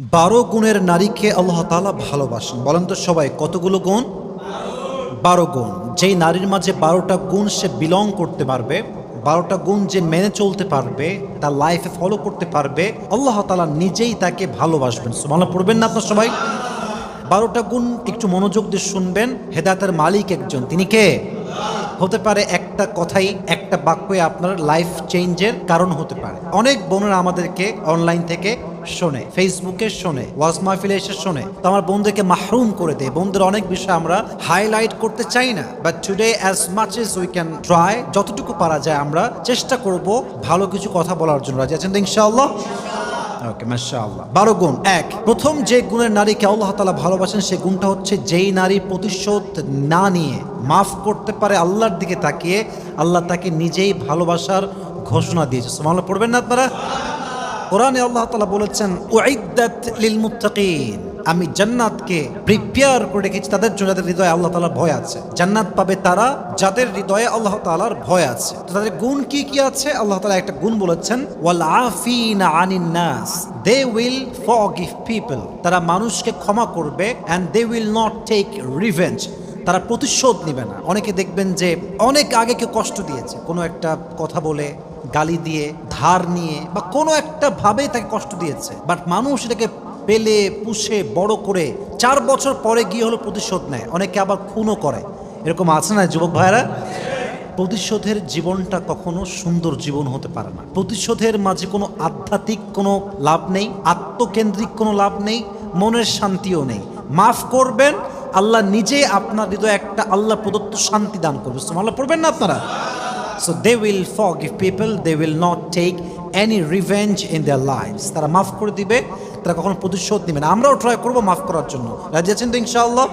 বারো গুণের নারীকে আল্লাহ তাআলা ভালোবাসেন। বলেন তো সবাই, কতগুলো গুণ? বারো গুণ। যেই নারীর মাঝে বারোটা গুণ সে বিলং করতে পারবে, বারোটা গুণ যে মেনে চলতে পারবে, তার লাইফে ফলো করতে পারবে, আল্লাহ তালা নিজেই তাকে ভালোবাসবেন। সুমালা পড়বেন না আপনার সবাই? বারোটা গুণ একটু মনোযোগ দিয়ে শুনবেন। হেদায়তের মালিক একজন। তিনি কে? হতে পারে একটা কথাই, একটা বাক্যে আপনার লাইফ চেঞ্জের কারণ হতে পারে। অনেক বোনেরা আমাদেরকে অনলাইন থেকে শোনে ফেসবুকে শোনে ওয়াজ মাহফিলে এসে শোনে। তো আমার বন্ধুকে মাহরুম করে দেয় বন্ধুদের অনেক বিষয় আমরা হাইলাইট করতে চাই না। But today as much as we can try যতটুকু পারা যায় আমরা চেষ্টা করব ভালো কিছু কথা বলার জন্য। রাজি আছেন ইনশাআল্লাহ? ওকে বারো গুণ, এক। প্রথম যে গুণের নারীকে আল্লাহ তালা ভালোবাসেন সেই গুণটা হচ্ছে যেই নারী প্রতিশোধ না নিয়ে মাফ করতে পারে আল্লাহর দিকে তাকিয়ে, আল্লাহ তাকে নিজেই ভালোবাসার ঘোষণা দিয়েছে। সুমাল্লাহ পড়বেন না আপনারা? কোরআনে আল্লাহ তালা বলেছেন লিল আমি জান্নাতকে প্রিপেয়ার করে রেখেছি তাদের জন্য, যাদের হৃদয়ে আল্লাহ তালার ভয় আছে। জান্নাত পাবে তারা যাদের হৃদয়ে আল্লাহ তালার ভয় আছে। তো তাদের গুণ কি কি আছে? আল্লাহ তালা একটা গুণ বলেছেন ওয়াল আফিনা আনিন নাস দে উইল ফরগিভ পিপল তারা মানুষকে ক্ষমা করবে and they will not take revenge তারা প্রতিশোধ নেবে না। অনেকে দেখবেন যে অনেক আগে কেউ কষ্ট দিয়েছে। কোনো একটা কথা বলে গালি দিয়ে, ধার নিয়ে বা কোনো একটা ভাবে তাকে কষ্ট দিয়েছে। বাট মানুষ এটাকে পেলে, পুষে, বড় করে চার বছর পরে গিয়ে হলো প্রতিশোধ নেয়। অনেকে আবার খুনও করে। এরকম আছে না যুবক ভাইরা প্রতিশোধের জীবনটা কখনো সুন্দর জীবন হতে পারে না। প্রতিশোধের মাঝে কোনো আধ্যাত্মিক কোনো লাভ নেই, আত্মকেন্দ্রিক কোনো লাভ নেই, মনের শান্তিও নেই। মাফ করবেন, আল্লাহ নিজে আপনার হৃদয়ে একটা আল্লাহ প্রদত্ত শান্তি দান করবে। আল্লাহ পড়বেন না আপনারা? So they will forgive people they will not take any revenge in their lives তারা মাফ করে দিবে, তারা কখনো প্রতিশোধ নেবে না। আমরাও ট্রাই করব মাফ করার জন্য। রাজি আছেন তো ইনশাআল্লাহ?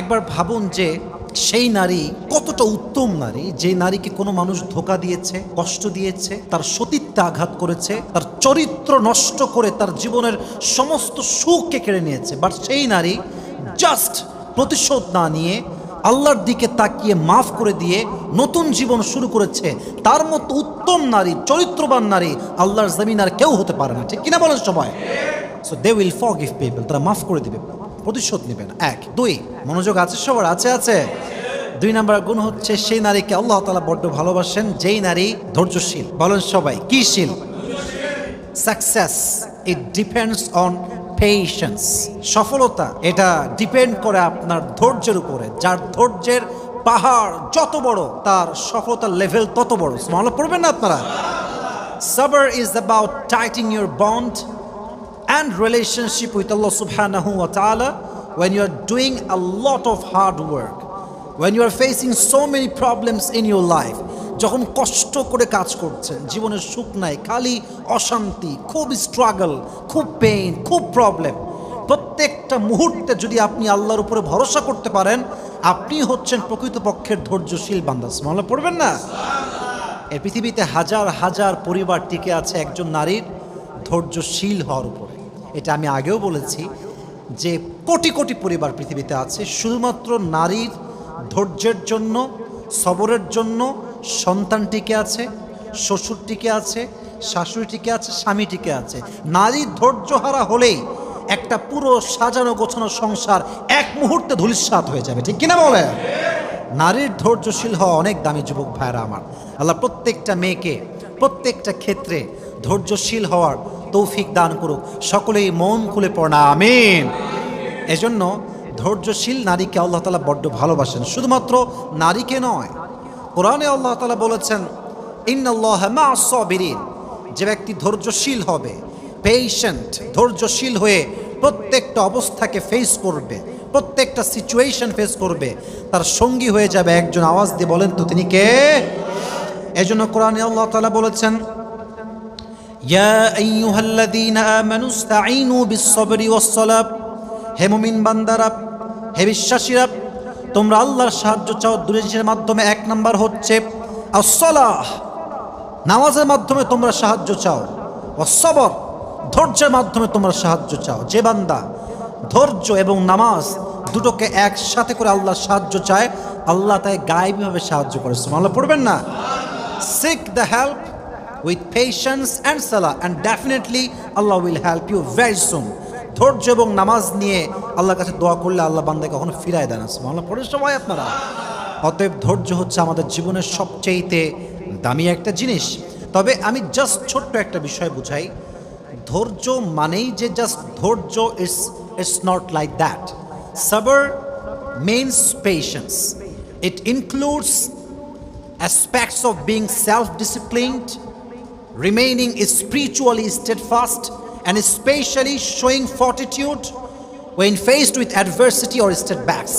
একবার ভাবুন যে সেই নারী কতটা উত্তম নারী, যে নারীকে কোনো মানুষ ধোকা দিয়েছে, কষ্ট দিয়েছে, তার সতীত্বে আঘাত করেছে, তার চরিত্র নষ্ট করে তার জীবনের সমস্ত সুখকে কেড়ে নিয়েছে। বাট সেই নারী জাস্ট প্রতিশোধ না নিয়ে আল্লাহর দিকে তাকিয়ে মাফ করে দিয়ে নতুন জীবন শুরু করেছে। তার মতো উত্তম নারী, চরিত্রবান নারী আল্লাহর জমিন আর কেউ হতে পারে না। ঠিক কিনা বলেন সবাই? So they will forgive people তারা মাফ করে দিবে, প্রতিশোধ নেবে না। এক, দুই, মনোযোগ আছে সবার? আছে আছে। দুই নাম্বার গুণ হচ্ছে সেই নারীকে আল্লাহ তালা বড্ড ভালোবাসেন, যেই নারী ধৈর্যশীল। বলেন সবাই, কি শীল? Success it depends on patience সফলতা, এটা ডিপেন্ড করে আপনার ধৈর্যের উপরে। যার ধৈর্যের পাহাড় যত বড়, তার সফলতা লেভেল তত বড়। স্মল পড়বেন না আপনারা? সবার is about tightening your bond and relationship with Allah সুফহান when you are doing a lot of hard work when you are facing so many problems in your life যখন কষ্ট করে কাজ করছেন, জীবনের সুখ নাই, খালি অশান্তি, খুব স্ট্রাগল খুব পেইন খুব প্রবলেম প্রত্যেকটা মুহূর্তে যদি আপনি আল্লাহর উপরে ভরসা করতে পারেন, আপনি হচ্ছেন প্রকৃতপক্ষের ধৈর্যশীল বান্দাস মহলে পড়বেন না? এ পৃথিবীতে হাজার হাজার পরিবার টিকে আছে একজন নারীর ধৈর্যশীল হওয়ার উপরে। এটা আমি আগেও বলেছি যে কোটি কোটি পরিবার পৃথিবীতে আছে, শুধুমাত্র নারীর ধৈর্যের জন্য, সবরের জন্য সন্তান টিকে আছে শ্বশুর টিকে আছে শাশুড়ি টিকে আছে স্বামী টিকে আছে। নারীর ধৈর্যহারা হলেই একটা পুরো সাজানো গোছানো সংসার এক মুহূর্তে ধুলিস্বাত হয়ে যাবে। ঠিক কিনা বলে নারীর ধৈর্যশীল হওয়া অনেক দামি যুবক ভাইরা আমার। আল্লাহ প্রত্যেকটা মেয়েকে, প্রত্যেকটা ক্ষেত্রে ধৈর্যশীল হওয়ার তৌফিক দান করুক। সকলেই মন খুলে পড়া আমিন। এজন্য ধৈর্যশীল নারীকে আল্লাহ তালা বড্ড ভালোবাসেন। শুধুমাত্র নারীকে নয় কোরআনে আল্লাহ তালা বলেছেন, ইন্নাল্লাহ মা সবিরিন। যে ব্যক্তি ধৈর্যশীল হবে পেশেন্ট ধৈর্যশীল হয়ে প্রত্যেকটা অবস্থাকে ফেস করবে, প্রত্যেকটা সিচুয়েশন ফেস করবে, তার সঙ্গী হয়ে যাবে একজন আওয়াজ দিয়ে বলেন তো, তিনি কে? এজন্য কোরআনে আল্লাহ তাআলা বলেছেন হে মুমিন বান্দারা, হে বিশ্বাসীরা তোমরা আল্লাহর সাহায্য চাও দুই জিনিসের মাধ্যমে এক নাম্বার হচ্ছে আস-সালাহ। নামাজের মাধ্যমে তোমরা সাহায্য চাও অসবর ধৈর্যের মাধ্যমে তোমরা সাহায্য চাও। যে বান্দা ধৈর্য এবং নামাজ দুটোকে একসাথে করে আল্লাহ সাহায্য চায়, আল্লাহ তাই গায়েবীভাবে সাহায্য করে। আল্লাহ পড়বেন না? Seek the help with patience and সালা and definitely Allah will help you very soon ধৈর্য এবং নামাজ নিয়ে আল্লাহর কাছে দোয়া করলে আল্লাহ বান্দাকে কখনো ফিরায় দেন আল্লাহ পড়ে সবাই আপনারা। অতএব ধৈর্য হচ্ছে আমাদের জীবনের সবচেয়েতে দামি একটা জিনিস। তবে আমি জাস্ট ছোট্ট একটা বিষয় বুঝাই। ধৈর্য মানেই যে জাস্ট ধৈর্য it's it's not like that সাবার means patience. It includes aspects of being self disciplined, remaining spiritually steadfast, and especially showing fortitude when faced with adversity or setbacks.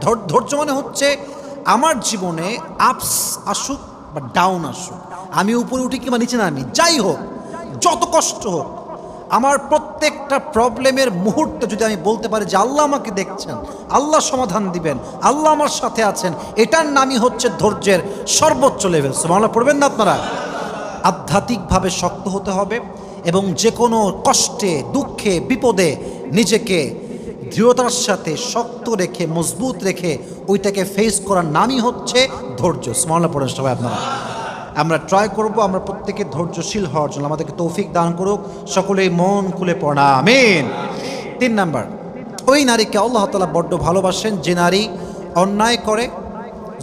ধৈর- ধৈর্য মানে হচ্ছে আমার জীবনে আপস আসুক বা ডাউন আসুক। আমি উপরে উঠি কিংবা নিচে নামি, যাই হোক, যত কষ্ট হোক, আমার প্রত্যেকটা প্রবলেমের মুহূর্তে যদি আমি বলতে পারি যে আল্লাহ আমাকে দেখছেন, আল্লাহ সমাধান দিবেন, আল্লাহ আমার সাথে আছেন, এটার নামই হচ্ছে ধৈর্যের সর্বোচ্চ লেভেল সুমাল্লাহ পড়বেন না আপনারা? আধ্যাত্মিকভাবে শক্ত হতে হবে এবং যে কোনো কষ্টে, দুঃখে, বিপদে নিজেকে দৃঢ়তার সাথে শক্ত রেখে, মজবুত রেখে ওইটাকে ফেস করার নামই হচ্ছে ধৈর্য। স্মরণে পড়েন সবাই আপনারা। আমরা ট্রাই করব, আমরা প্রত্যেকে ধৈর্যশীল হওয়ার জন্য। আমাদেরকে তৌফিক দান করুক। সকলেই মন খুলে পড়া আমিন। তিন নাম্বার, ওই নারীকে আল্লাহ তালা বড্ড ভালোবাসেন, যে নারী অন্যায় করে,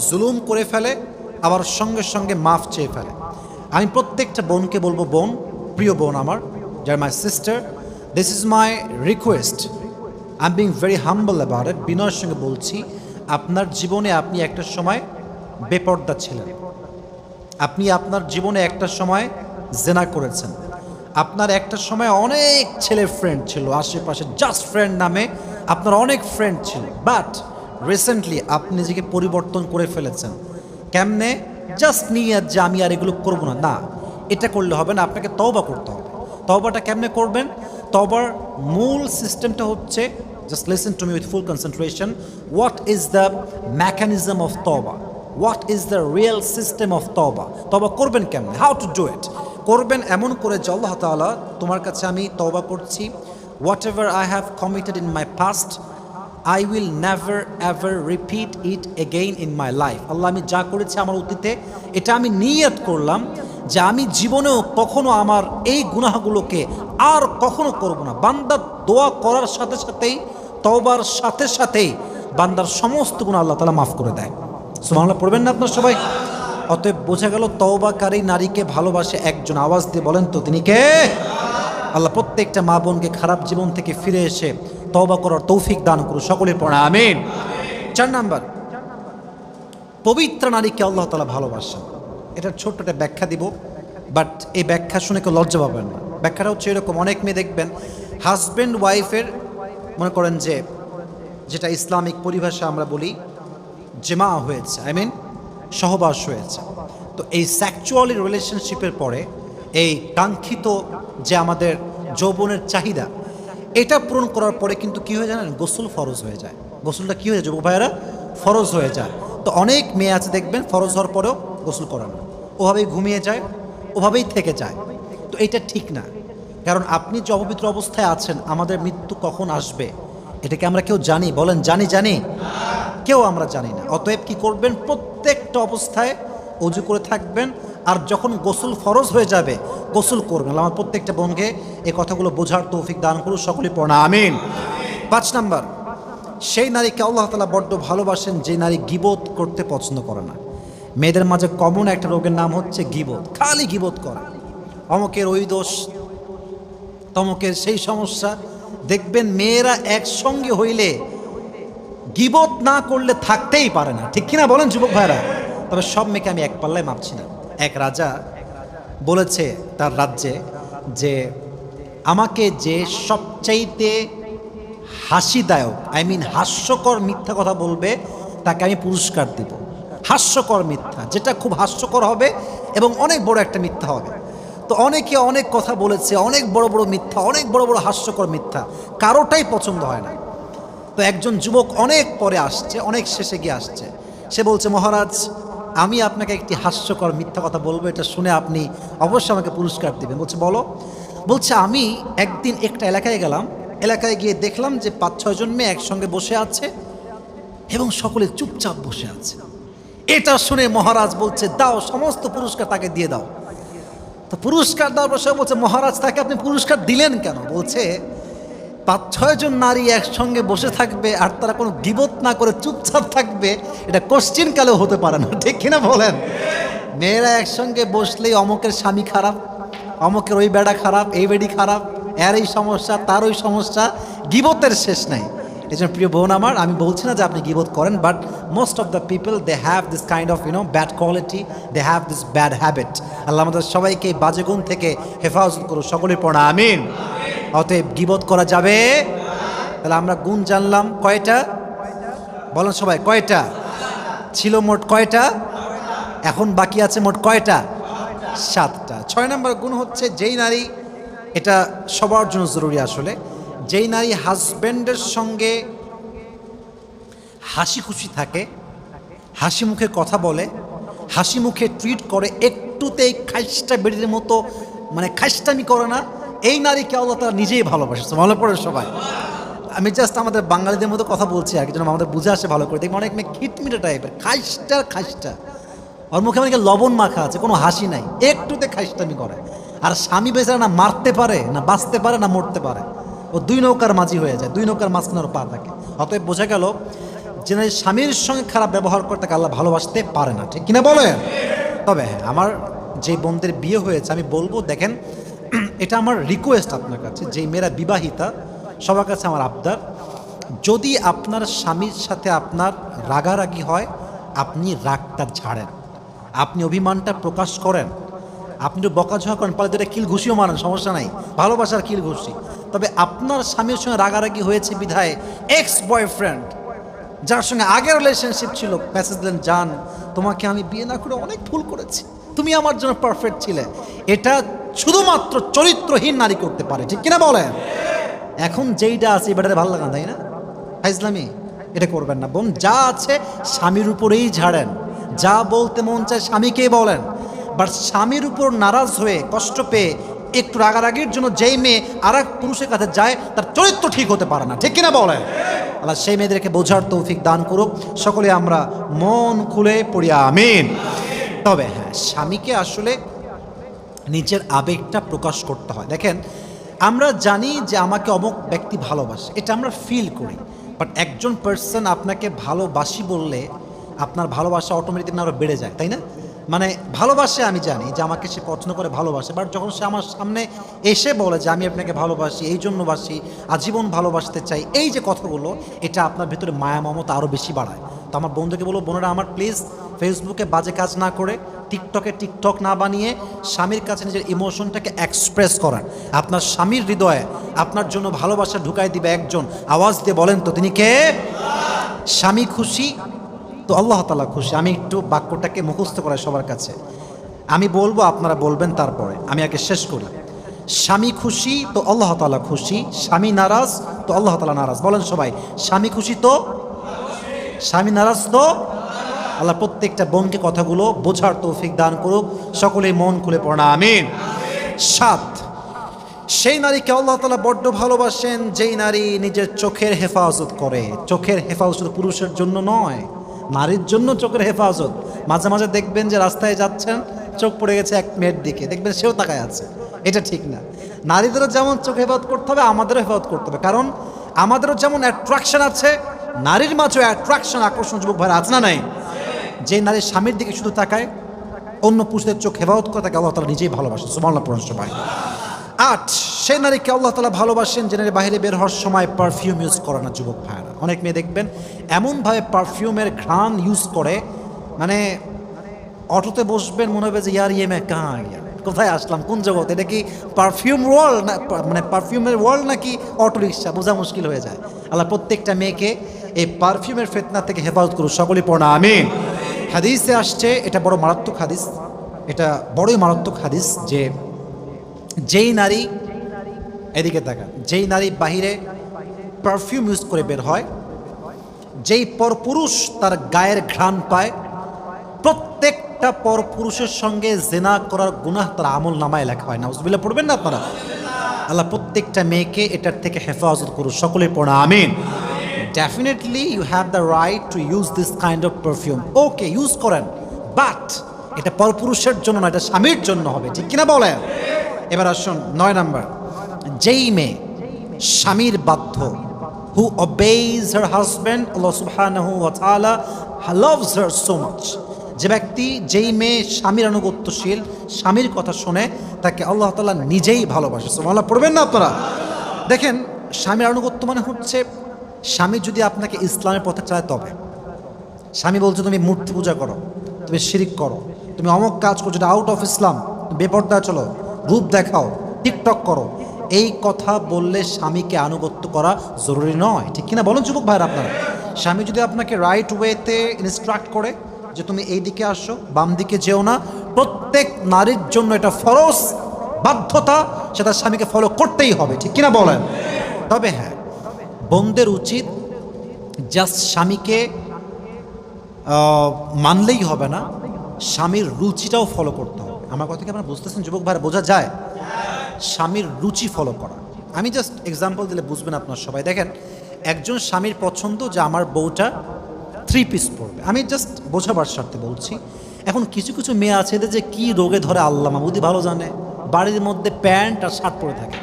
জুলুম করে ফেলে, আবার সঙ্গে সঙ্গে মাফ চেয়ে ফেলে। আমি প্রত্যেকটা বোনকে বলব, বোন প্রিয় বোন আমার, যার my sister this is my request I being very humble about it বিনয়ের সঙ্গে বলছি, আপনার জীবনে আপনি একটা সময় বেপর্দা ছিলেন। আপনি আপনার জীবনে একটা সময় জেনা করেছেন। আপনার একটা সময় অনেক ছেলে ফ্রেন্ড ছিল, আশেপাশে জাস্ট ফ্রেন্ড নামে আপনার অনেক ফ্রেন্ড ছিল। বাট রিসেন্টলি আপনি নিজেকে পরিবর্তন করে ফেলেছেন। কেমনে? জাস্ট নিয়ে যে আমি আর এগুলো করব না। না এটা করলে হবে না, আপনাকে তওবা করতে হবে। তওবাটা কেমনে করবেন? তওবার মূল সিস্টেমটা হচ্ছে just listen to me with full concentration what is the mechanism of তওবা? What is the real system of তবা তবা করবেন কেমন? হাউ টু ডু ইট করবেন এমন করে যে আল্লাহ তাআলা, তোমার কাছে আমি তবা করছি। Whatever I have committed in my past I will never ever repeat it again in my life আল্লাহ, আমি যা করেছি আমার অতীতে, এটা আমি নিয়ত করলাম। যে আমি জীবনেও কখনো আমার এই গুনাহগুলোকে আর কখনো করব না। বান্দার দোয়া করার সাথে সাথেই, তওবার সাথে সাথেই বান্দার সমস্ত গুণ আল্লাহ তালা মাফ করে দেয়। সুমানলা পড়বেন না আপনার সবাই? অতএব বোঝা গেল তওবাকারী নারীকে ভালোবাসে একজন। আওয়াজ দিয়ে বলেন তো, তিনি কে? আল্লাহ প্রত্যেকটা মা বোনকে খারাপ জীবন থেকে ফিরে এসে তওবা করার তৌফিক দান করুন, সকলের পড়া, আমিন। চার নাম্বার, পবিত্র নারীকে আল্লাহ তালা ভালোবাসেন। এটার ছোট্ট একটা ব্যাখ্যা দিব বাট এই ব্যাখ্যা শুনে কেউ লজ্জা পাবেন না। ব্যাখ্যাটা হচ্ছে এরকম, অনেক মেয়ে দেখবেন হাজব্যান্ড ওয়াইফের মনে করেন যে, যেটা ইসলামিক পরিভাষা আমরা বলি, জেমা হয়েছে আই মিন সহবাস হয়েছে। তো এই স্যাকচুয়ালি রিলেশনশিপের পরে, এই কাঙ্ক্ষিত যে আমাদের যৌবনের চাহিদা, এটা পূরণ করার পরে কিন্তু কী হয়ে জানেন? গোসল ফরজ হয়ে যায়। গোসলটা কী হয়ে যায় যুবক ভাইয়েরা? ফরজ হয়ে যায়। তো অনেক মেয়ে আছে দেখবেন, ফরজ হওয়ার পরেও গোসল করে না। ওভাবেই ঘুমিয়ে যায়, ওভাবেই থেকে যায়। তো এটা ঠিক না। কারণ আপনি যে অপবিত্র অবস্থায় আছেন, আমাদের মৃত্যু কখন আসবে? এটাকে আমরা কেউ জানি? বলেন, জানি জানি। কেউ আমরা জানি না। অতএব কি করবেন? প্রত্যেকটা অবস্থায় অজু করে থাকবেন। আর যখন গোসল ফরজ হয়ে যাবে, গোসল করবেন। আমার প্রত্যেকটা বোনকে এই কথাগুলো বোঝার তৌফিক দান করুন সকলে পড়া আমিন। পাঁচ নাম্বার। সেই নারীকে আল্লাহ তালা বড্ড ভালোবাসেন, যে নারী গিবোধ করতে পছন্দ করে না। মেয়েদের মাঝে কমন একটা রোগের নাম হচ্ছে গিবোধ খালি গিবোধ করা। অমকের ওই দোষ, তমকের সেই সমস্যা, দেখবেন মেয়েরা একসঙ্গে হইলে গিবত না করলে থাকতেই পারে না। ঠিক কিনা বলেন যুবক ভাইরা? তবে সব মেয়েকে আমি এক পাল্লায় মাপছি না। এক রাজা বলেছে তার রাজ্যে যে, আমাকে যে সবচাইতে হাসিদায়ক, আই মিন হাস্যকর মিথ্যা কথা বলবে, তাকে আমি পুরস্কার দিব। হাস্যকর মিথ্যা, যেটা খুব হাস্যকর হবে এবং অনেক বড় একটা মিথ্যা হবে। তো অনেকে অনেক কথা বলেছে, অনেক বড় বড় মিথ্যা, অনেক বড় বড় হাস্যকর মিথ্যা কারোটাই পছন্দ হয় না। তো একজন যুবক অনেক পরে আসছে, অনেক শেষে গিয়ে আসছে। সে বলছে, মহারাজ, আমি আপনাকে একটি হাস্যকর মিথ্যা কথা বলব, এটা শুনে আপনি অবশ্যই আমাকে পুরস্কার দিবেন। বলছে, বলো। বলছে, আমি একদিন একটা এলাকায় গেলাম, এলাকায় গিয়ে দেখলাম যে পাঁচ ছয়জন মেয়ে একসঙ্গে বসে আছে এবং সকলে চুপচাপ বসে আছে। এটা শুনে মহারাজ বলছে, দাও, সমস্ত পুরস্কার তাকে দিয়ে দাও। তো পুরস্কার দেওয়ার পর সে বলছে, মহারাজ, তাকে আপনি পুরস্কার দিলেন কেন? বলছে, পাঁচ ছয়জন নারী একসঙ্গে বসে থাকবে আর তারা কোনো গিবত না করে চুপচাপ থাকবে, এটা কোশ্চিন কালেও হতে পারে না। ঠিক কিনা বলেন? মেয়েরা একসঙ্গে বসলেই অমকের স্বামী খারাপ, অমকের ওই বেড়া খারাপ, এই বেডি খারাপ এর এই সমস্যা তার ওই সমস্যা, গিবতের শেষ নাই। এই জন্য প্রিয় বোন আমার, আমি বলছি না যে আপনি গিবোধ করেন but most of the people they have this kind of you know bad quality they have this bad habit আল্লাহ আমাদের সবাইকে বাজে গুণ থেকে হেফাজত করো সকলের পড়া, আমিন। অতএব গিবোধ করা যাবে? তাহলে আমরা গুণ জানলাম, কয়টা? বলেন সবাই, কয়টা? ছিল মোট কয়টা? এখন বাকি আছে মোট কয়টা? সাতটা। ছয় নম্বর গুণ হচ্ছে যেই নারী, এটা সবার জন্য জরুরি আসলে। যেই নারী হাজব্যান্ডের সঙ্গে হাসি খুশি থাকে, হাসি মুখে কথা বলে, হাসি মুখে ট্রিট করে, একটুতেই খাইসটা বেড়ির মতো মানে খাইস্টামি করে না, এই নারীকে আল্লাহ তারা নিজেই ভালোবাসে। মনে পড়ে সবাই। আমি জাস্ট আমাদের বাঙালিদের মতো কথা বলছি আর কি, যেন আমাদের বুঝে আসে ভালো করে। দেখব অনেক মেয়ে খিটমিটে টাইপের খাইস্টার খাইস্টা। ওর মুখে অনেকে লবণ মাখা আছে, কোনো হাসি নাই, একটুতে খাইস্টামি করে। আর স্বামী বেচারা না মারতে পারে, না বাঁচতে পারে, না মরতে পারে। ও দুই নৌকার মাঝি হয়ে যায়, দুই নৌকার মাঝখানে ওর পা থাকে। অতএব বোঝা গেল যে স্বামীর সঙ্গে খারাপ ব্যবহার করে তাকে আল্লাহ ভালোবাসতে পারে না, ঠিক কিনা বলেন? তবে হ্যাঁ আমার যে বোনদের বিয়ে হয়েছে, আমি বলব, দেখেন, এটা আমার রিকোয়েস্ট আপনার কাছে, যে মেয়েরা বিবাহিতা, সবার কাছে আমার আবদার, যদি আপনার স্বামীর সাথে আপনার রাগারাগি হয়, আপনি রাগটা ঝাড়েন। আপনি অভিমানটা প্রকাশ করেন। আপনি তো বকাঝকা করেন পালে দুটা কিল ঘুষিও মারেন সমস্যা নাই। ভালোবাসার কিল ঘুষি তবে আপনার স্বামীর সঙ্গে রাগারাগি হয়েছে বিধায় এক্স বয়ফ্রেন্ড যার সঙ্গে আগের রিলেশনশিপ ছিল। মেসেজ দিলেন, জান, তোমাকে আমি বিয়ে না করে অনেক ভুল করেছি। তুমি আমার জন্য পারফেক্ট ছিলে। এটা শুধুমাত্র চরিত্রহীন নারী করতে পারে। ঠিক কিনা বলেন? এখন যেইটা আছে এবারে ভালো লাগা তাই না? ইসলামী এটা করবেন না। বোন, যা আছে স্বামীর উপরেই ঝাড়েন। যা বলতে মন চায় স্বামীকেই বলেন। বাট স্বামীর উপর নারাজ হয়ে, কষ্ট পেয়ে একটু রাগারাগির জন্য যেই মেয়ে আর পুরুষের কাছে যায়, তার চরিত্র ঠিক হতে পারে না। ঠিক কিনা বলেন আল্লাহ সেই মেয়েদেরকে বোঝার তৌফিক দান করুক। সকলে আমরা মন খুলে পড়িয়া আমিন। তবে হ্যাঁ স্বামীকে আসলে নিজের আবেগটা প্রকাশ করতে হয়। দেখেন, আমরা জানি যে আমাকে অমুক ব্যক্তি ভালোবাসে, এটা আমরা ফিল করি। বাট একজন পার্সন আপনাকে ভালোবাসি বললে আপনার ভালোবাসা অটোমেটিক আরও বেড়ে যায়, তাই না? মানে ভালোবাসে আমি জানি যে আমাকে সে পছন্দ করে ভালোবাসে বাট যখন সে আমার সামনে এসে বলে যে আমি আপনাকে ভালোবাসি, এই জন্য বাসি, আজীবন ভালোবাসতে চাই, এই যে কথাগুলো, এটা আপনার ভিতরে মায়া মমতা আরও বেশি বাড়ায়। তো আমার বন্ধুকে বলব, বোনেরা আমার প্লিজ ফেসবুকে বাজে কাজ না করে টিকটকে টিকটক না বানিয়ে স্বামীর কাছে নিজের ইমোশনটাকে এক্সপ্রেস করান। আপনার স্বামীর হৃদয়ে আপনার জন্য ভালোবাসা ঢুকাই দিবে একজন। আওয়াজ দিয়ে বলেন তো, তিনি কে? স্বামী খুশি তো আল্লাহ তালা খুশি। আমি একটু বাক্যটাকে মুখস্থ করাই সবার কাছে। আমি বলব, আপনারা বলবেন তারপরে। আমি আগে শেষ করি। স্বামী খুশি তো আল্লাহ তালা খুশি। স্বামী নারাজ তো আল্লাহ তালা নারাজ। বলেন সবাই, স্বামী খুশি তো? স্বামী নারাজ তো? আল্লাহ প্রত্যেকটা বোনকে কথাগুলো বোঝার তৌফিক দান করুক। সকলেই মন খুলে পড়া আমিন। সাত, সেই নারীকে আল্লাহ তালা বড্ড ভালোবাসেন, যেই নারী নিজের চোখের হেফাজত করে। চোখের হেফাজত পুরুষের জন্য নয়। নারীর জন্য চোখের হেফাজত। মাঝে মাঝে দেখবেন যে রাস্তায় যাচ্ছেন, চোখ পড়ে গেছে এক মেয়ের দিকে। দেখবেন সেও তাকায় আছে। এটা ঠিক না। নারীদেরও যেমন চোখ হেফাজত করতে হবে, আমাদেরও হেফাজত করতে হবে। কারণ আমাদেরও যেমন অ্যাট্রাকশন আছে, নারীর মাঝেও অ্যাট্রাকশন আকর্ষণ। যুবক ভাইরা, আছে না নাই? যে নারী স্বামীর দিকে শুধু তাকায়, অন্য পুরুষদের চোখ হেফাজত করে তাকে আল্লাহ তারা নিজেই ভালোবাসেন সুমাল্লা পুরাণ সবাই। আট, সেই নারীকে আল্লাহ তালা ভালোবাসেন যে নারী বাইরে বের হওয়ার সময় পারফিউম ইউজ করে না, যুবক ভাইয়েরা। অনেক মেয়ে দেখবেন এমনভাবে পারফিউমের ঘ্রাণ ইউজ করে মানে অটোতে বসবেন, মনে হবে যে, ইয়ার ইয়ে মে কাঁ কোথায় আসলাম? কোন জগৎ এটা কি পারফিউম ওয়ার্ল্ড না মানে পারফিউমের ওয়ার্ল্ড নাকি অটো রিক্সা বোঝা মুশকিল হয়ে যায়। আল্লাহ প্রত্যেকটা মেয়েকে এই পারফিউমের ফেতনা থেকে হেফাজত করুন সকলেই পড়া আমিন। হাদিসে আসছে, এটা বড় মারাত্মক হাদিস, এটা বড়ই মারাত্মক হাদিস যে যেই নারী এদিকে তাকান, যেই নারী বাহিরে পারফিউম ইউজ করে বের হয়, যেই পরপুরুষ তার গায়ের ঘ্রাণ পায়, প্রত্যেকটা পরপুরুষের সঙ্গে জেনা করার গুনাহ তার আমল নামায় লেখা হয়। না উজবিল্লা পড়বেন না আপনারা? আল্লাহ প্রত্যেকটা মেয়েকে এটার থেকে হেফাজত করুন সকলে পড়া, আমিন। Definitely you have the right to use this kind of perfume okay use করেন বাট এটা পরপুরুষের জন্য না, এটা স্বামীর জন্য হবে। ঠিক কিনা বলেন? এবার আসুন, নয় নাম্বার। যেই মেয়ে স্বামীর বাধ্য হু অবেইজ হার হাজব্যান্ড আল্লাহ সুবহানাহু লাভস হার সো মাচ যে ব্যক্তি যেই মেয়ে স্বামীর আনুগত্যশীল, স্বামীর কথা শুনে, তাকে আল্লাহ তালা নিজেই ভালোবাসে। সুবহানাল্লাহ, পড়বেন না আপনারা? দেখেন, স্বামীর আনুগত্য মানে হচ্ছে, স্বামী যদি আপনাকে ইসলামের পথে চায় তবে। স্বামী বলছে, তুমি মূর্তি পূজা করো, তুমি শিরিক করো, তুমি অমক কাজ করছ এটা আউট অফ ইসলাম বেপর্দা চলো। রূপ দেখাও, টিকটক করো। এই কথা বললে স্বামীকে আনুগত্য করা জরুরি নয়। ঠিক কিনা? বলুন যুবক ভাইয়ের আপনারা। স্বামী যদি আপনাকে রাইট ওয়েতে ইনস্ট্রাক্ট করে যে তুমি এই দিকে আসো, বাম দিকে যেও না, প্রত্যেক নারীর জন্য এটা ফরজ বাধ্যতা, সেটা স্বামীকে ফলো করতেই হবে। ঠিক কিনা বলেন? তবে হ্যাঁ বোনদের উচিত জাস্ট স্বামীকে মানলেই হবে না, স্বামীর রুচিটাও ফলো করতে আমার কথা কি আপনারা বুঝতেছেন, যুবক ভাইরা, বোঝা যায়? স্বামীর রুচি ফলো করা। আমি জাস্ট এক্সাম্পল দিলে বুঝবেন আপনার সবাই। দেখেন, একজন স্বামীর পছন্দ যে আমার বউটা থ্রি পিস পড়বে আমি জাস্ট বোঝাবার স্বার্থে বলছি, এখন কিছু কিছু মেয়ে আছে এদের যে কি রোগে ধরে আল্লাহ মাবুদি ভালো জানে। বাড়ির মধ্যে প্যান্ট আর শার্ট পরে থাকে।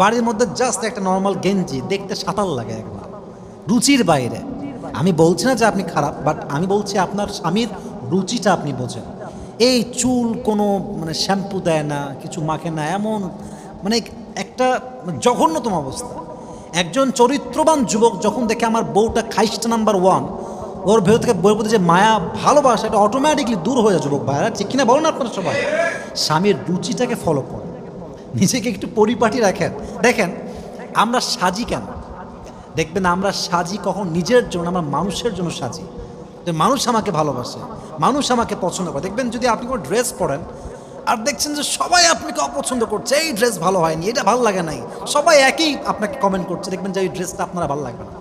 বাড়ির মধ্যে জাস্ট একটা নর্মাল গেঞ্জি, দেখতে সাঁতার লাগে একবার। রুচির বাইরে। আমি বলছি না যে আপনি খারাপ বাট আমি বলছি আপনার স্বামীর রুচিটা আপনি বোঝেন। এই চুল কোনো মানে শ্যাম্পু দেয় না, কিছু মাখে না, এমন মানে একটা জঘন্যতম অবস্থা। একজন চরিত্রবান যুবক যখন দেখে আমার বউটা খাইস্টা নাম্বার ওয়ান, ওর ভেতর থেকে বইয়ের প্রতি যে মায়া, ভালোবাসা, এটা অটোমেটিকলি দূর হয়ে যায় যুবক ভাইরা। ঠিক কিনা বলো না আপনারা সবাই? স্বামীর রুচিটাকে ফলো করুন নিজেকে একটু পরিপাটি রাখেন। দেখেন, আমরা সাজি কেন? দেখবেন আমরা সাজি কখন নিজের জন্য, আমরা মানুষের জন্য সাজি। যে মানুষ আমাকে ভালোবাসে, মানুষ আমাকে পছন্দ করে। দেখবেন যদি আপনি কোনো ড্রেস পরেন, আর দেখছেন যে সবাই আপনাকে অপছন্দ করছে, এই ড্রেস ভালো হয়নি, এটা ভালো লাগে নাই, সবাই একই আপনাকে কমেন্ট করছে, দেখবেন যে এই ড্রেসটা আপনারা ভালো লাগবে না।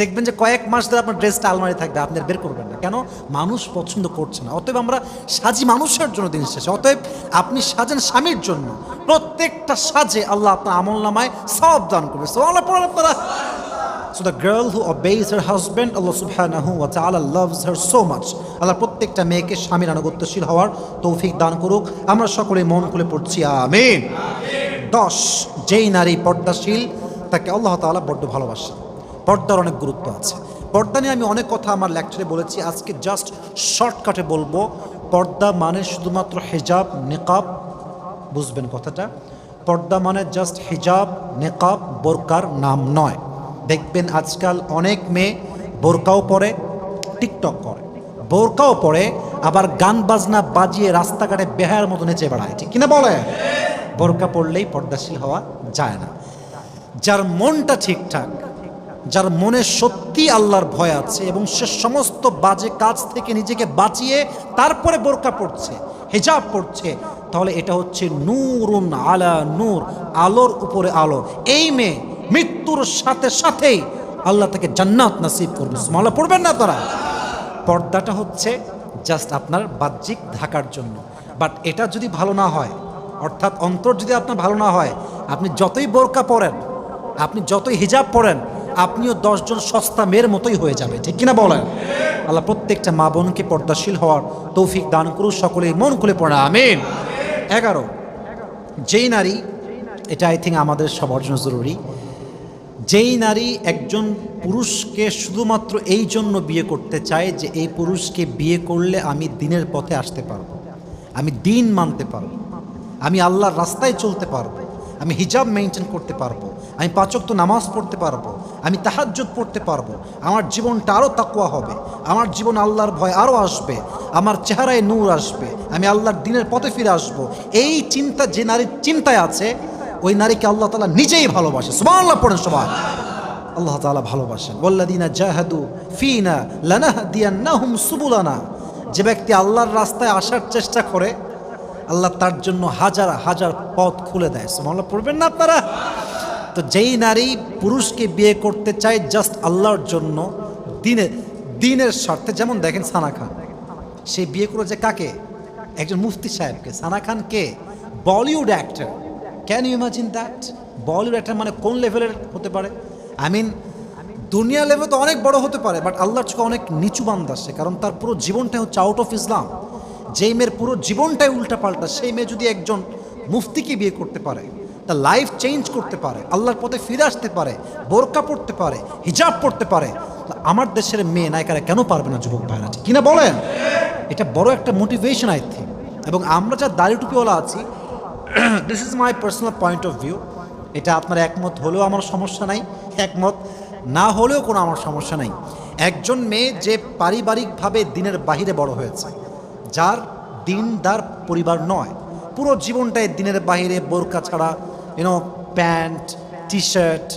দেখবেন যে কয়েক মাস ধরে আপনার ড্রেসটা আলমারি থাকবে, আপনি বের করবেন না। কেন? মানুষ পছন্দ করছে না। অতএব আমরা সাজি মানুষের জন্য দিন শেষে, অতএব আপনি সাজেন স্বামীর জন্য। প্রত্যেকটা সাজে আল্লাহ আপনার আমল নামায় সব দান করবে। সো আল্লাহ পড়েন আপনারা। So the girl who obeys her husband, Allah subhanahu wa ta'ala loves her so much. আল্লাহ প্রত্যেকটা মেয়েকে স্বামীর আনুগত্যশীল হওয়ার তৌফিক দান করুক। আমরা সকলে মন খুলে পড়ছি আমিন। দশ যেই নারী পর্দাশীল তাকে আল্লাহ তাআলা বড্ড ভালোবাসে পর্দার অনেক গুরুত্ব আছে। পর্দা নিয়ে আমি অনেক কথা আমার লেকচারে বলেছি আজকে জাস্ট শর্টকাটে বলব। পর্দা মানে শুধুমাত্র হেজাব নেকাব বুঝবেন কথাটা? পর্দা মানে জাস্ট হিজাব নেকাব বোরকার নাম নয়। দেখবেন আজকাল অনেক মেয়ে বোরকাও পরে, টিকটক করে। বোরকাও পরে, আবার গান বাজনা বাজিয়ে রাস্তাঘাটে বেহার মতো নেচে বেড়ায়। ঠিক কিনা বলে? বোরকা পড়লেই পর্দাশীল হওয়া যায় না। যার মনটা ঠিকঠাক, যার মনে সত্যি আল্লাহর ভয় আছে এবং সে সমস্ত বাজে কাজ থেকে নিজেকে বাঁচিয়ে তারপরে বোরকা পড়ছে হেজাব পড়ছে তাহলে এটা হচ্ছে নূরুন আলা নূর, আলোর উপরে আলো। এই মেয়ে মৃত্যুর সাথে সাথেই আল্লাহ তাকে জান্নাত নাসিব করবে। মালা পড়বেন না তারা? পর্দাটা হচ্ছে জাস্ট আপনার বাহ্যিক ঢাকার জন্য। বাট এটা যদি ভালো না হয়, অর্থাৎ অন্তর যদি আপনার ভালো না হয়, আপনি যতই বোরকা পরেন, আপনি যতই হিজাব পরেন, আপনিও দশজন সস্তা মেয়ের মতোই হয়ে যাবে। ঠিক কিনা বলেন? আল্লাহ প্রত্যেকটা মা বোনকে পর্দাশীল হওয়ার তৌফিক দান করুন সকলেই মন খুলে পড়ে। আমিন। এগারো, যেই নারী, এটা আই থিঙ্ক আমাদের সবার জন্য জরুরি। যেই নারী একজন পুরুষকে শুধুমাত্র এই জন্য বিয়ে করতে চায় যে এই পুরুষকে বিয়ে করলে আমি দিনের পথে আসতে পারব, আমি দিন মানতে পারব, আমি আল্লাহর রাস্তায় চলতে পারব, আমি হিজাব মেনটেন করতে পারব, আমি পাচক তো নামাজ পড়তে পারব, আমি তাহাজ্জুদ পড়তে পারব, আমার জীবনটা আরও তাকুয়া হবে, আমার জীবন আল্লাহর ভয় আরও আসবে, আমার চেহারায় নূর আসবে, আমি আল্লাহর দিনের পথে ফিরে আসব। এই চিন্তা যে নারীর চিন্তায় আছে ওই নারীকে আল্লাহ তালা নিজেই ভালোবাসে। সুবহানাল্লাহ, পড়েন সবাই। আল্লাহ তাআলা ভালোবাসেন। ওয়াল্লাদিনা জাহাদু ফিনা লানাহদিয়ান্নাহুম সুবুলানা। যে ব্যক্তি আল্লাহর রাস্তায় আসার চেষ্টা করে, আল্লাহ তার জন্য হাজার হাজার পথ খুলে দেয়। সুবহানাল্লাহ, পড়বেন না আপনারা? তো যেই নারী পুরুষকে বিয়ে করতে চায় জাস্ট আল্লাহর জন্য দিনের দিনের স্বার্থে, যেমন দেখেন সানা খান। সে বিয়ে করেছে কাকে? একজন মুফতি সাহেবকে। সানা খান কে? Bollywood actor. Can you imagine that Bollywood একটা মানে কোন লেভেলের হতে পারে? আই মিন দুনিয়া লেভেল তো অনেক বড় হতে পারে বাট আল্লাহর চোখে অনেক নিচু বান্দা সে কারণ তার পুরো জীবনটাই হচ্ছে আউট অফ ইসলাম যেই মেয়ের পুরো জীবনটাই উল্টাপাল্টা, সেই মেয়ে যদি একজন মুফতিকে বিয়ে করতে পারে, তার লাইফ চেঞ্জ করতে পারে, আল্লাহর পথে ফিরে আসতে পারে, বোরকা পড়তে পারে, হিজাব পড়তে পারে আমার দেশের মেয়ে নায়িকারা কেন পারবে না, যুবক ভাইরা? কিনা বলেন? এটা বড় একটা মোটিভেশন আই থিঙ্ক এবং আমরা যা দাড়ি টুপিওয়ালা আছি this is my personal point of view এটা আপনার একমত হলেও আমার সমস্যা নাই, একমত না হলেও কোনো আমার সমস্যা নাই। একজন মেয়ে যে পারিবারিকভাবে দিনের বাহিরে বড় হয়েছে, যার দিনদার পরিবার নয়, পুরো জীবনটাই দিনের বাহিরে বোরকা ছাড়া you know pant T shirt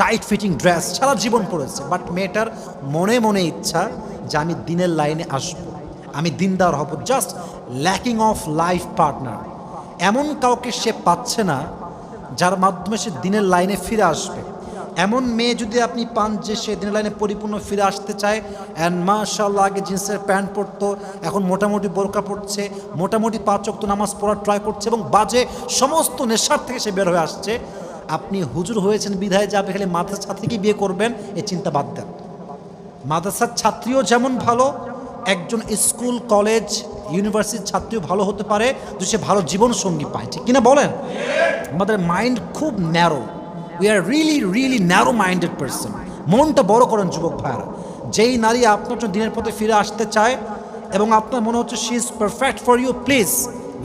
tight fitting dress সারা জীবন পড়েছে বাট মেয়েটার মনে মনে ইচ্ছা যে আমি দিনের লাইনে আসব, আমি দিনদার হব just lacking of life partner এমন কাউকে সে পাচ্ছে না যার মাধ্যমে সে দিনের লাইনে ফিরে আসবে। এমন মেয়ে যদি আপনি পান যে সে দিনের লাইনে পরিপূর্ণ ফিরে আসতে চায় অ্যান্ড মাশাল্লাহ আগে জিন্সের প্যান্ট পরতো, এখন মোটামুটি বোরকা পড়ছে মোটামুটি পাঁচ অক্ত নামাজ পড়ার ট্রাই করছে এবং বাজে সমস্ত নেশার থেকে সে বের হয়ে আসছে। আপনি হুজুর হয়েছেন, বিধায় যে আপনি খালি মাদ্রাসা ছাত্রীকে বিয়ে করবেন এই চিন্তা বাদ দেন। মাদ্রাসার ছাত্রীও যেমন ভালো, একজন স্কুল, কলেজ ইউনিভার্সিটির ছাত্রীও ভালো হতে পারে যদি সে ভালো জীবন সঙ্গী পায়, ঠিক কিনা বলেন? আমাদের মাইন্ড খুব narrow we are really really narrow minded person মনটা বড় করেন যুবক ভাইয়ারা। যেই নারী আপনার জন্য দিনের পথে ফিরে আসতে চায় এবং আপনার মনে হচ্ছে she is perfect for you please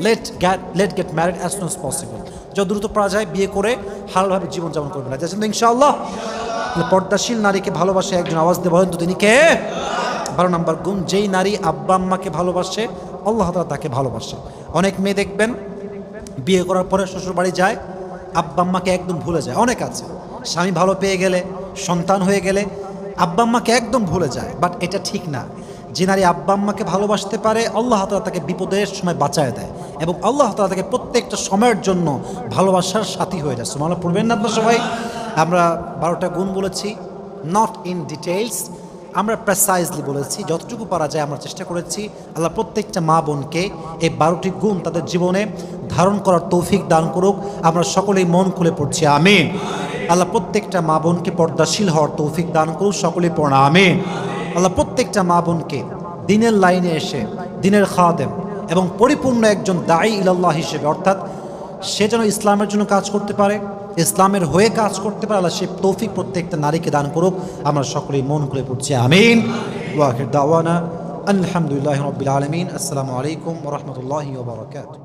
let get let get married as soon as possible যত দ্রুত পারা যায় বিয়ে করে হালভাবে জীবনযাপন করবেন। না যাচ্ছেন তো ইনশাআল্লাহ? পর্দাশীল নারীকে ভালোবাসে একজন আওয়াজ দিয়ে বলেন তো তিনি কে? বারো নম্বর গুণ, যেই নারী আব্বা আম্মাকে ভালোবাসে আল্লাহ তালা তাকে ভালোবাসে। অনেক মেয়ে দেখবেন, বিয়ে করার পরে শ্বশুর বাড়ি যায়, আব্বা আম্মাকে একদম ভুলে যায়। অনেক আছে। স্বামী ভালো পেয়ে গেলে, সন্তান হয়ে গেলে আব্বা আম্মাকে একদম ভুলে যায় বাট এটা ঠিক না। যে নারী আব্বা ভালোবাসতে পারে, আল্লাহ তালা তাকে বিপদের সময় বাঁচায় দেয় এবং আল্লাহ তালা তাকে প্রত্যেকটা সময়ের জন্য ভালোবাসার সাথী হয়ে যায়। সুমালা পড়বেন না সবাই? আমরা বারোটা গুণ বলেছি নট ইন ডিটেলস আমরা প্রেসাইজলি বলেছি, যতটুকু পারা যায় আমরা চেষ্টা করেছি আল্লাহ প্রত্যেকটা মা বোনকে এই বারোটি গুণ তাদের জীবনে ধারণ করার তৌফিক দান করুক। আমরা সকলেই মন খুলে পড়ছি, আমিন। আল্লাহ প্রত্যেকটা মা বোনকে পর্দাশীল হওয়ার তৌফিক দান করুক, সকলেই পড়া আমিন। আল্লাহ প্রত্যেকটা মা বোনকে দিনের লাইনে এসে, দিনের খাদেম এবং পরিপূর্ণ একজন দায়ী ইলাল্লাহ হিসেবে, অর্থাৎ সে যেন ইসলামের জন্য কাজ করতে পারে, ইসলামের হয়ে কাজ করতে পারে, আল্লাহ সে তৌফিক প্রত্যেকটা নারীকে দান করুক। আমরা সকলেই মন করে পড়ছি, আমিন। ওয়াহির দাওয়ানা, আলহামদুলিল্লাহ রবিল আলমিন। আসসালামু আলাইকুম রহমতুল্লাহ বারকাত